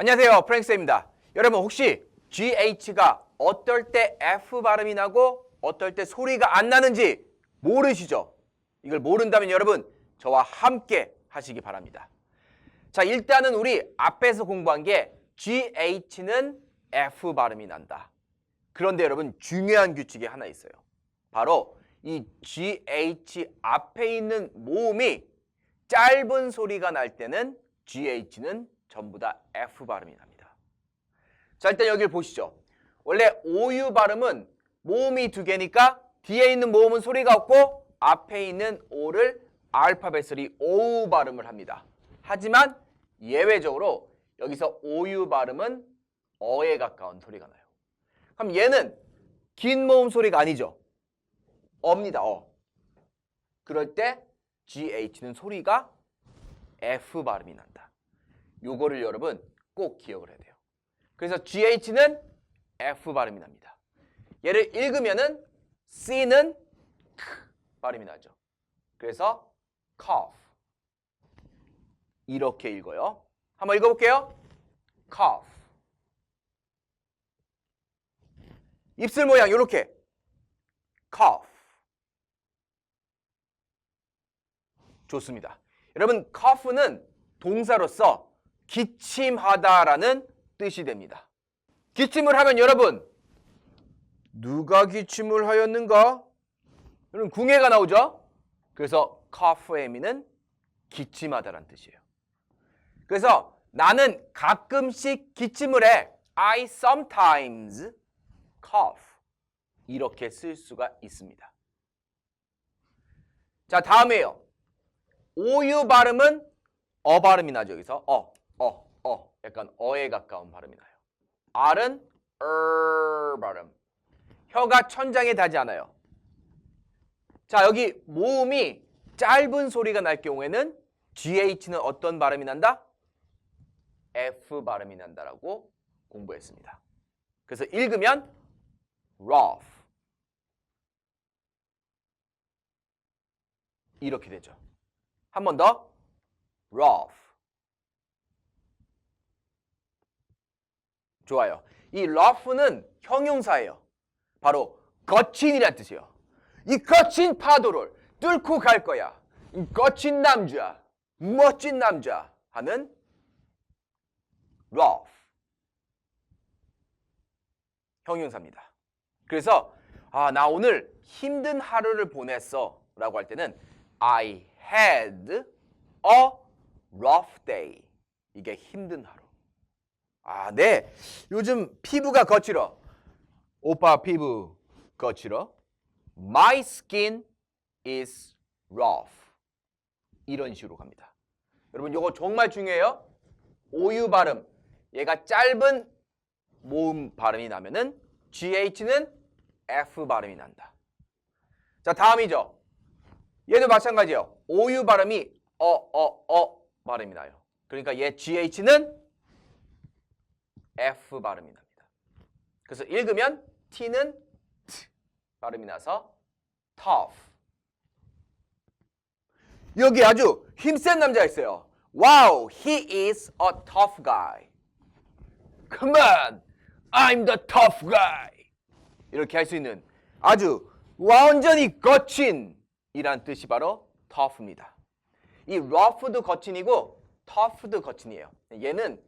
안녕하세요. 프랭스입니다. 여러분 혹시 GH가 어떨 때 F 발음이 나고 어떨 때 소리가 안 나는지 모르시죠? 이걸 모른다면 여러분 저와 함께 하시기 바랍니다. 자, 일단은 우리 앞에서 공부한 게 GH는 F 발음이 난다. 그런데 여러분 중요한 규칙이 하나 있어요. 바로 이 GH 앞에 있는 모음이 짧은 소리가 날 때는 GH는 전부 다 F 발음이 납니다. 자, 일단 여기를 보시죠. 원래 OU 발음은 모음이 두 개니까 뒤에 있는 모음은 소리가 없고 앞에 있는 O를 알파벳으로 OU 발음을 합니다. 하지만 예외적으로 여기서 OU 발음은 어에 가까운 소리가 나요. 그럼 얘는 긴 모음 소리가 아니죠. 어입니다. 어. 그럴 때 GH는 소리가 F 발음이 난다. 요거를 여러분 꼭 기억을 해야 돼요. 그래서 GH는 F 발음이 납니다. 얘를 읽으면은 C는 K 발음이 나죠. 그래서 cough 이렇게 읽어요. 한번 읽어볼게요. cough 입술 모양 이렇게 cough 좋습니다. 여러분 cough는 동사로서 기침하다라는 뜻이 됩니다. 기침을 하면 여러분 누가 기침을 하였는가? 여러분 궁예가 나오죠? 그래서 의미는 기침하다라는 뜻이에요. 그래서 나는 가끔씩 기침을 해. I sometimes cough. 이렇게 쓸 수가 있습니다. 자, 다음에요. 오유 발음은 어 발음이 나죠. 여기서 어, 어, 어. 약간 어에 가까운 발음이 나요. R은 er 발음. 혀가 천장에 닿지 않아요. 자, 여기 모음이 짧은 소리가 날 경우에는 GH는 어떤 발음이 난다? F 발음이 난다라고 공부했습니다. 그래서 읽으면 rough 이렇게 되죠. 한 번 더 rough 좋아요. 이 rough는 형용사예요. 바로 거친이란 뜻이에요. 이 거친 파도를 뚫고 갈 거야. 이 거친 남자, 멋진 남자 하는 rough 형용사입니다. 그래서 아, 나 오늘 힘든 하루를 보냈어 라고 할 때는 I had a rough day. 이게 힘든 하루. 아, 네. 요즘 피부가 거칠어. 오빠 피부 거칠어. My skin is rough. 이런 식으로 갑니다. 여러분 이거 정말 중요해요. 오유 발음. 얘가 짧은 모음 발음이 나면은 GH는 F 발음이 난다. 자, 다음이죠. 얘도 마찬가지예요. 오유 발음이 어, 어, 어 발음이 나요. 그러니까 얘 GH는 F 발음이 납니다. 그래서 읽으면 T는 T 발음이 나서 tough. 여기 아주 힘센 남자가 있어요. Wow, he is a tough guy. Come on, I'm the tough guy. 이렇게 할 수 있는 아주 완전히 거친이란 뜻이 바로 tough입니다. 이 rough도 거친이고 tough도 거친이에요. 얘는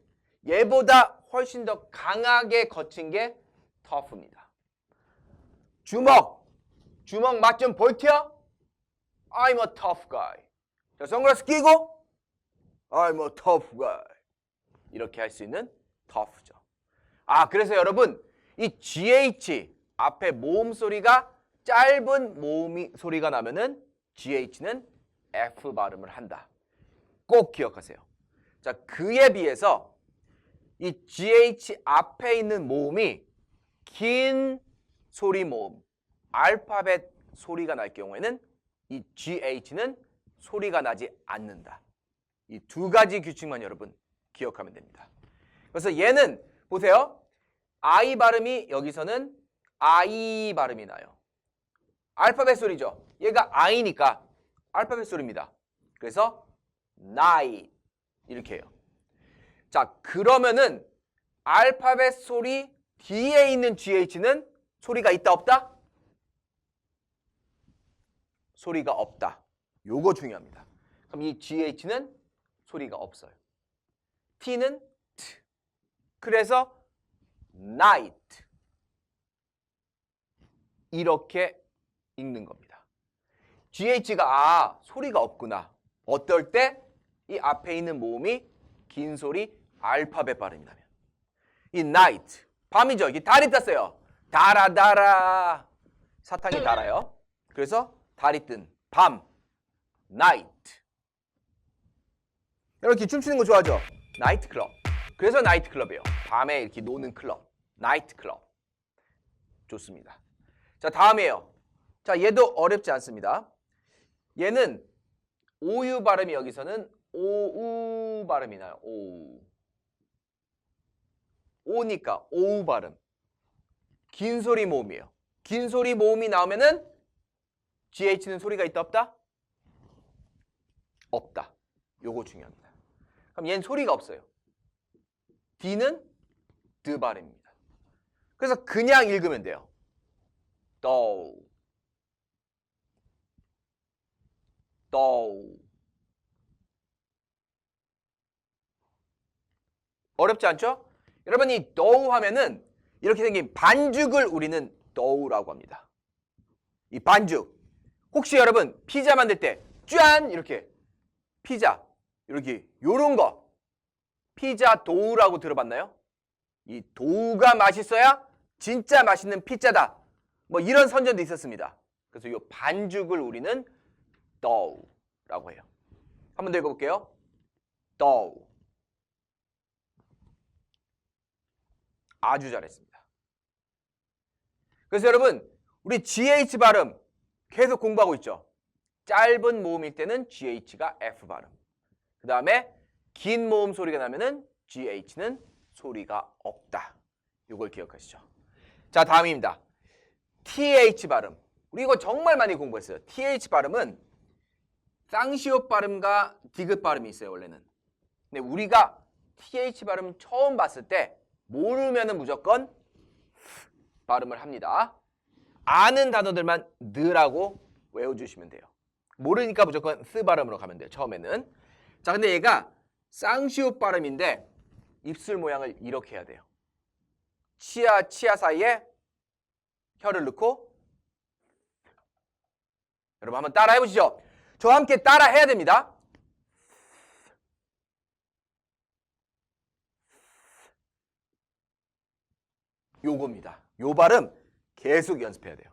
얘보다 훨씬 더 강하게 거친 게 tough입니다. 주먹, 주먹 맛 좀 볼게요. I'm a tough guy. 자, 선글라스 끼고 I'm a tough guy. 이렇게 할 수 있는 tough죠. 아, 그래서 여러분 이 GH 앞에 모음 소리가 짧은 모음이 소리가 나면은 GH는 F 발음을 한다. 꼭 기억하세요. 자, 그에 비해서 이 GH 앞에 있는 모음이 긴 소리 모음, 알파벳 소리가 날 경우에는 이 GH는 소리가 나지 않는다. 이 두 가지 규칙만 여러분 기억하면 됩니다. 그래서 얘는 보세요. I 발음이 여기서는 I 발음이 나요. 알파벳 소리죠. 얘가 I니까 알파벳 소리입니다. 그래서 night 이렇게 해요. 자, 그러면은 알파벳 소리 뒤에 있는 GH는 소리가 있다 없다? 소리가 없다. 요거 중요합니다. 그럼 이 GH는 소리가 없어요. T는 T. 그래서 night 이렇게 읽는 겁니다. GH가 아 소리가 없구나. 어떨 때 이 앞에 있는 모음이 긴 소리 알파벳 발음이라면 이 night 밤이죠. 이게 달이 떴어요. 달아 달아 사탕이 달아요. 그래서 달이 뜬 밤 night 이렇게 춤추는 거 좋아하죠? 나이트 클럽. 그래서 나이트 클럽이에요. 밤에 이렇게 노는 클럽. 나이트 클럽. 좋습니다. 자, 다음이에요. 자, 얘도 어렵지 않습니다. 얘는 오유 발음이 여기서는 오우 발음이 나요. 오우. 오니까 오우 발음. 긴 소리 모음이에요. 긴 소리 모음이 나오면은 GH는 소리가 있다 없다? 없다. 요거 중요합니다. 그럼 얘는 소리가 없어요. D는 드 발음입니다. 그래서 그냥 읽으면 돼요. 도도 어렵지 않죠? 여러분 이 도우 하면은 이렇게 생긴 반죽을 우리는 도우라고 합니다. 이 반죽. 혹시 여러분 피자 만들 때 짠 이렇게 피자 이렇게 요런 거 피자 도우라고 들어봤나요? 이 도우가 맛있어야 진짜 맛있는 피자다. 뭐 이런 선전도 있었습니다. 그래서 이 반죽을 우리는 도우라고 해요. 한 번 더 읽어볼게요. 도우. 아주 잘했습니다. 그래서 여러분 우리 GH 발음 계속 공부하고 있죠. 짧은 모음일 때는 GH가 F 발음. 그 다음에 긴 모음 소리가 나면은 GH는 소리가 없다. 이걸 기억하시죠. 자, 다음입니다. TH 발음. 우리 이거 정말 많이 공부했어요. TH 발음은 쌍시옷 발음과 디귿 발음이 있어요, 원래는. 근데 우리가 TH 발음 처음 봤을 때 모르면은 무조건 발음을 합니다. 아는 단어들만 느라고 외워주시면 돼요. 모르니까 무조건 쓰 발음으로 가면 돼요. 처음에는. 자, 근데 얘가 쌍시옷 발음인데 입술 모양을 이렇게 해야 돼요. 치아 치아 사이에 혀를 넣고 여러분 한번 따라 해보시죠. 저와 함께 따라 해야 됩니다. 요겁니다. 요 발음 계속 연습해야 돼요.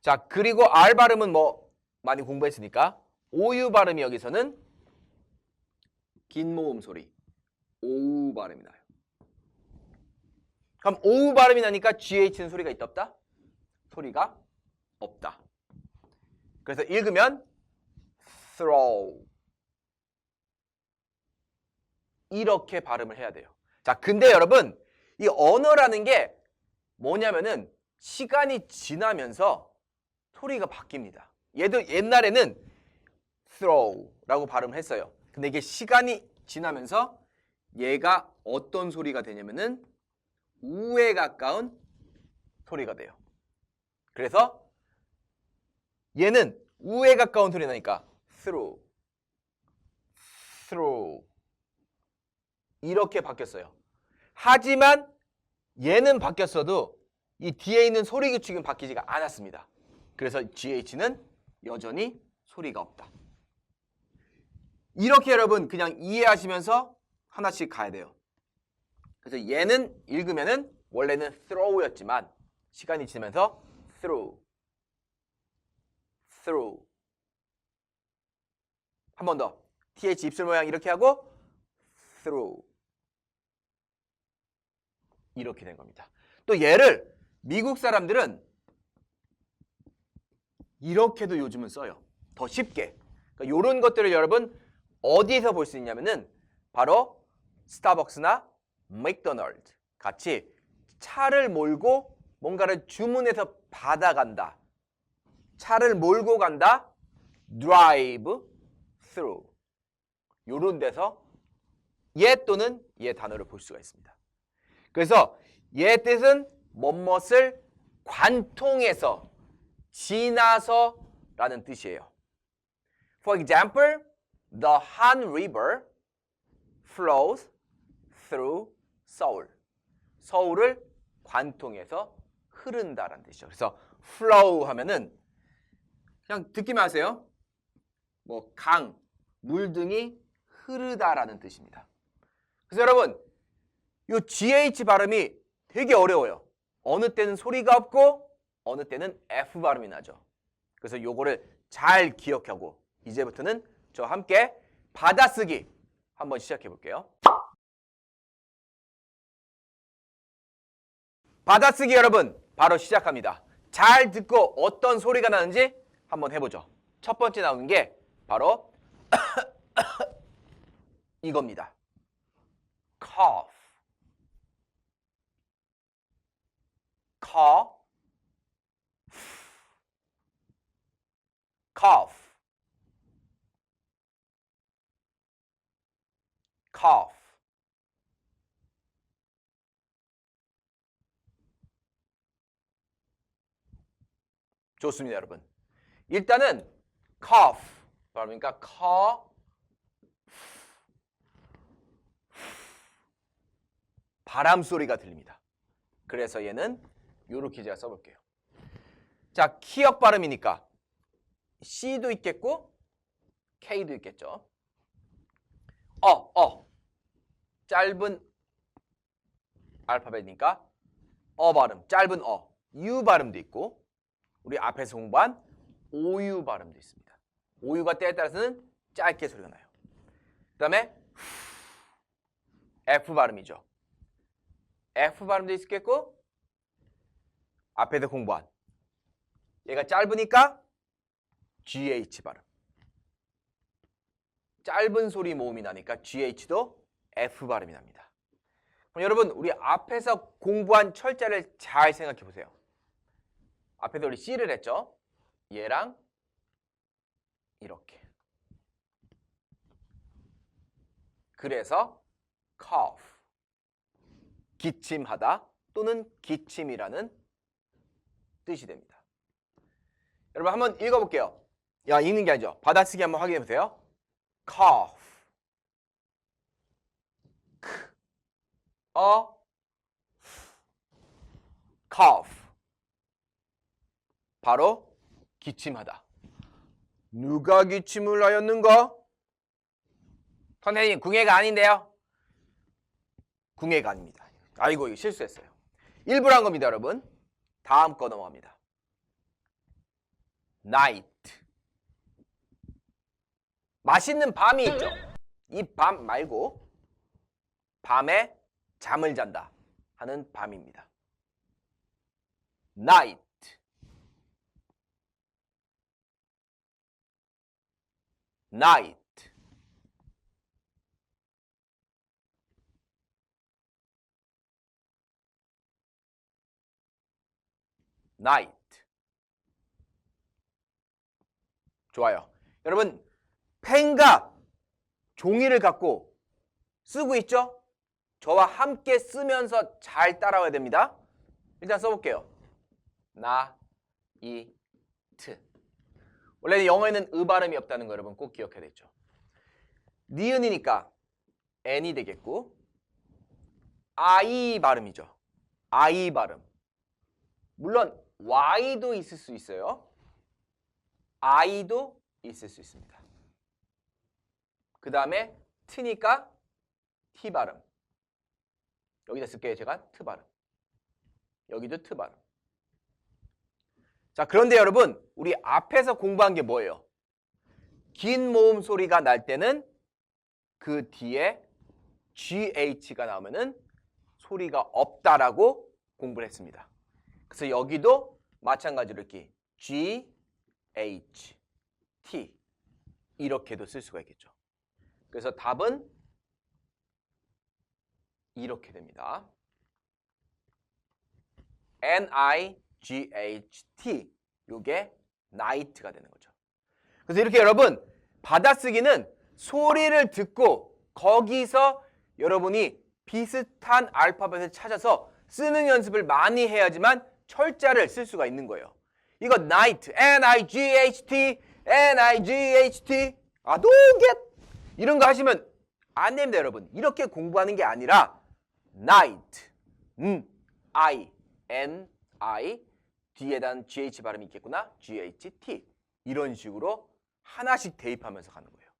자, 그리고 R 발음은 뭐 많이 공부했으니까 오유 발음이 여기서는 긴 모음 소리 오우 발음이 나요. 그럼 오우 발음이 나니까 GH는 소리가 있다 없다? 소리가 없다. 그래서 읽으면 throw 이렇게 발음을 해야 돼요. 자, 근데 여러분 이 언어라는 게 뭐냐면은 시간이 지나면서 소리가 바뀝니다. 얘도 옛날에는 throw라고 발음을 했어요. 근데 이게 시간이 지나면서 얘가 어떤 소리가 되냐면은 우에 가까운 소리가 돼요. 그래서 얘는 우에 가까운 소리 나니까 through, through 이렇게 바뀌었어요. 하지만 얘는 바뀌었어도 이 뒤에 있는 소리 규칙은 바뀌지가 않았습니다. 그래서 GH는 여전히 소리가 없다. 이렇게 여러분 그냥 이해하시면서 하나씩 가야 돼요. 그래서 얘는 읽으면은 원래는 throw였지만 시간이 지나면서 through, through. 한 번 더. th 입술 모양 이렇게 하고 through. 이렇게 된 겁니다. 또 얘를 미국 사람들은 이렇게도 요즘은 써요. 더 쉽게. 그러니까 이런 것들을 여러분 어디에서 볼 수 있냐면은 바로 스타벅스나 맥도날드 같이 차를 몰고 뭔가를 주문해서 받아간다. 차를 몰고 간다. drive through. 요런 데서 얘 또는 얘 단어를 볼 수가 있습니다. 그래서 얘 뜻은 뭐뭇을 관통해서 지나서 라는 뜻이에요. For example, the Han River flows through Seoul. 서울을 관통해서 흐른다라는 뜻이죠. 그래서 flow 하면은 그냥 듣기만 하세요. 뭐 강, 물 등이 흐르다라는 뜻입니다. 그래서 여러분, 이 GH 발음이 되게 어려워요. 어느 때는 소리가 없고 어느 때는 F 발음이 나죠. 그래서 요거를 잘 기억하고 이제부터는 저와 함께 받아쓰기 한번 시작해 볼게요. 받아쓰기 여러분 바로 시작합니다. 잘 듣고 어떤 소리가 나는지 한번 해보죠. 첫 번째 나오는 게 바로 이겁니다. cough, cough, cough, cough. 좋습니다, 여러분. 일단은 cough 그러니까 cough 바람 소리가 들립니다. 그래서 얘는 이렇게 제가 써볼게요. 자, 키역 발음이니까 C도 있겠고 K도 있겠죠. 어, 어. 짧은 알파벳이니까 어 발음, 짧은 어. U 발음도 있고 우리 앞에서 공부한 OU 발음도 있습니다. OU가 때에 따라서는 짧게 소리가 나요. 그 다음에 F 발음이죠. F 발음도 있겠고 앞에서 공부한 얘가 짧으니까 GH 발음. 짧은 소리 모음이 나니까 GH도 F 발음이 납니다. 그럼 여러분 우리 앞에서 공부한 철자를 잘 생각해 보세요. 앞에서 우리 C를 했죠. 얘랑 이렇게. 그래서 cough 기침하다 또는 기침이라는 뜻이 됩니다. 여러분 한번 읽어볼게요. 야 읽는 게 아니죠. 받아쓰기 한번 확인해 보세요. cough 크, 어, cough 바로 기침하다. 누가 기침을 하였는가? 선생님 궁예가 아닌데요. 궁예가 아닙니다. 아이고 이거 실수했어요. 일부러 한 겁니다, 여러분. 다음 거 넘어갑니다. night. 맛있는 밤이 있죠. 이 밤 말고 밤에 잠을 잔다 하는 밤입니다. night. night. Night. 좋아요. 여러분, 펜과 종이를 갖고 쓰고 있죠? 저와 함께 쓰면서 잘 따라와야 됩니다. 일단 써볼게요. 나, 이, 트. 원래는 영어에는 으 발음이 없다는 거 여러분 꼭 기억해야 되죠. 니은이니까 n이 되겠고 i 발음이죠. i 발음. 물론 y도 있을 수 있어요. i도 있을 수 있습니다. 그 다음에 t니까 t 발음. 여기다 쓸게요. 제가 트 발음. 여기도 트 발음. 자, 그런데 여러분, 우리 앞에서 공부한 게 뭐예요? 긴 모음 소리가 날 때는 그 뒤에 GH가 나오면은 소리가 없다라고 공부를 했습니다. 그래서 여기도 마찬가지로 이렇게 G, H, T 이렇게도 쓸 수가 있겠죠. 그래서 답은 이렇게 됩니다. N-I-G-H-T 이게 night가 되는 거죠. 그래서 이렇게 여러분 받아쓰기는 소리를 듣고 거기서 여러분이 비슷한 알파벳을 찾아서 쓰는 연습을 많이 해야지만 철자를 쓸 수가 있는 거예요. 이거 night, n-i-g-h-t, n-i-g-h-t, I don't get 이런 거 하시면 안 됩니다, 여러분. 이렇게 공부하는 게 아니라 night, 음, I, N, I, 뒤에 단 GH 발음이 있겠구나, GH-T 이런 식으로 하나씩 대입하면서 가는 거예요.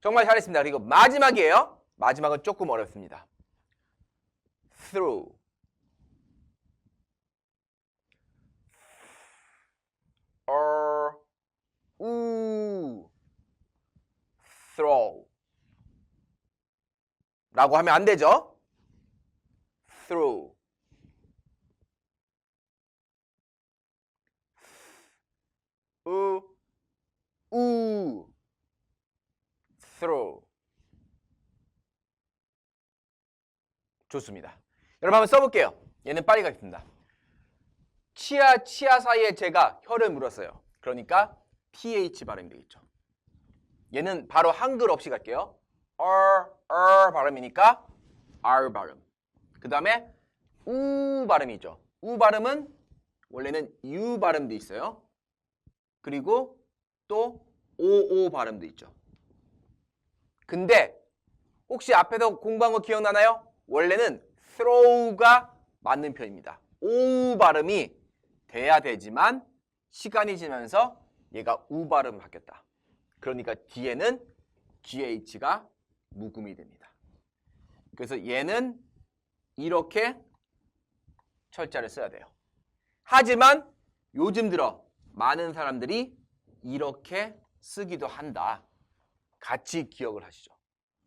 정말 잘했습니다. 그리고 마지막이에요. 마지막은 조금 어렵습니다. through, 우, throw 라고 하면 안 되죠. through 우, 우, through 좋습니다. 여러분 한번 써볼게요. 얘는 빨리 가겠습니다. 치아 치아 사이에 제가 혀를 물었어요. 그러니까 ph 발음이 되겠죠. 얘는 바로 한글 없이 갈게요. r r 발음이니까 r 발음. 그 다음에 우 발음이죠. 우 발음은 원래는 u 발음도 있어요. 그리고 또 oo 발음도 있죠. 근데 혹시 앞에서 공부한 거 기억나나요? 원래는 throw가 맞는 편입니다. o 발음이 돼야 되지만 시간이 지나면서 얘가 우 발음 바뀌었다. 그러니까 뒤에는 GH가 묵음이 됩니다. 그래서 얘는 이렇게 철자를 써야 돼요. 하지만 요즘 들어 많은 사람들이 이렇게 쓰기도 한다. 같이 기억을 하시죠.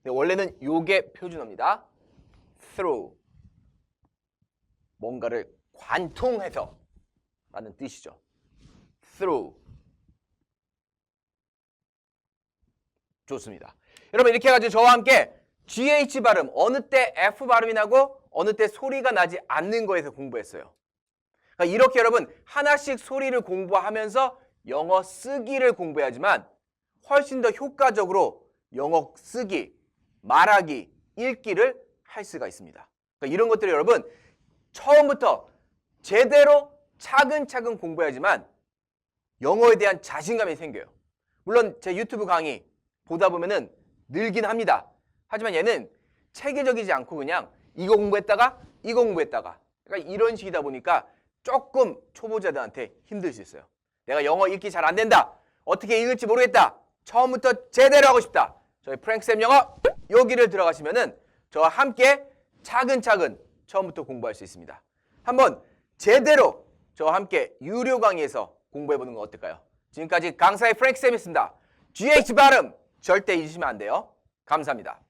근데 원래는 요게 표준어입니다. through 뭔가를 관통해서 라는 뜻이죠. through 좋습니다. 여러분 이렇게 해가지고 저와 함께 GH 발음 어느 때 F 발음이 나고 어느 때 소리가 나지 않는 거에서 공부했어요. 그러니까 이렇게 여러분 하나씩 소리를 공부하면서 영어 쓰기를 공부해야지만 훨씬 더 효과적으로 영어 쓰기, 말하기, 읽기를 할 수가 있습니다. 그러니까 이런 것들을 여러분 처음부터 제대로 차근차근 공부해야지만 영어에 대한 자신감이 생겨요. 물론 제 유튜브 강의 보다 보면은 늘긴 합니다. 하지만 얘는 체계적이지 않고 그냥 이거 공부했다가 이거 공부했다가 그러니까 이런 식이다 보니까 조금 초보자들한테 힘들 수 있어요. 내가 영어 읽기 잘 안 된다. 어떻게 읽을지 모르겠다. 처음부터 제대로 하고 싶다. 저희 프랭크쌤 영어 여기를 들어가시면은 저와 함께 차근차근 처음부터 공부할 수 있습니다. 한번 제대로 저와 함께 유료 강의에서 공부해 보는 건 어떨까요? 지금까지 강사의 프랭크쌤이었습니다. GH 발음 절대 잊으시면 안 돼요. 감사합니다.